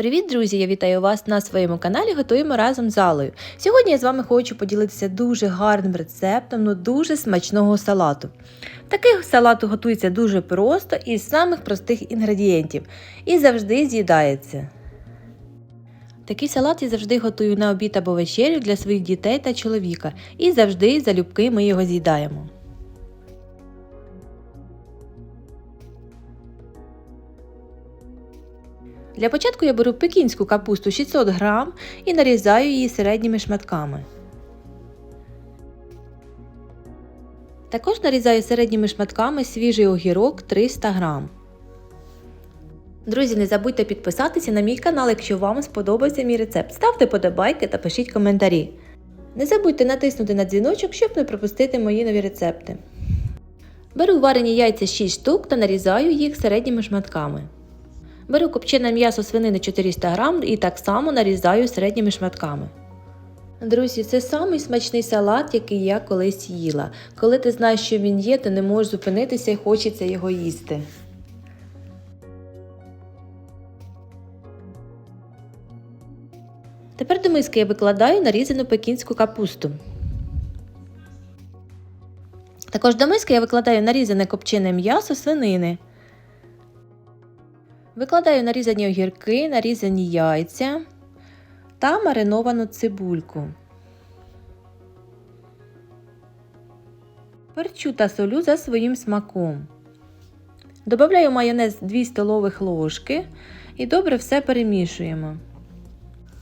Привіт, друзі! Я вітаю вас на своєму каналі Готуємо разом з Алою. Сьогодні я з вами хочу поділитися дуже гарним рецептом, ну дуже смачного салату. Такий салат готується дуже просто із самих простих інгредієнтів і завжди з'їдається. Такий салат я завжди готую на обід або вечерю для своїх дітей та чоловіка, і завжди залюбки ми його з'їдаємо. Для початку я беру пекінську капусту 600 грам і нарізаю її середніми шматками. Також нарізаю середніми шматками свіжий огірок 300 грам. Друзі, не забудьте підписатися на мій канал, якщо вам сподобався мій рецепт. Ставте подобайки та пишіть коментарі. Не забудьте натиснути на дзвіночок, щоб не пропустити мої нові рецепти. Беру варені яйця 6 штук та нарізаю їх середніми шматками. Беру копчене м'ясо свинини 400 грам і так само нарізаю середніми шматками. Друзі, це самий смачний салат, який я колись їла. Коли ти знаєш, що він є, ти не можеш зупинитися і хочеться його їсти. Тепер до миски я викладаю нарізану пекінську капусту. Також до миски я викладаю нарізане копчене м'ясо свинини. Викладаю нарізані огірки, нарізані яйця та мариновану цибульку. Перчу та солю за своїм смаком. Добавляю майонез 2 столових ложки і добре все перемішуємо.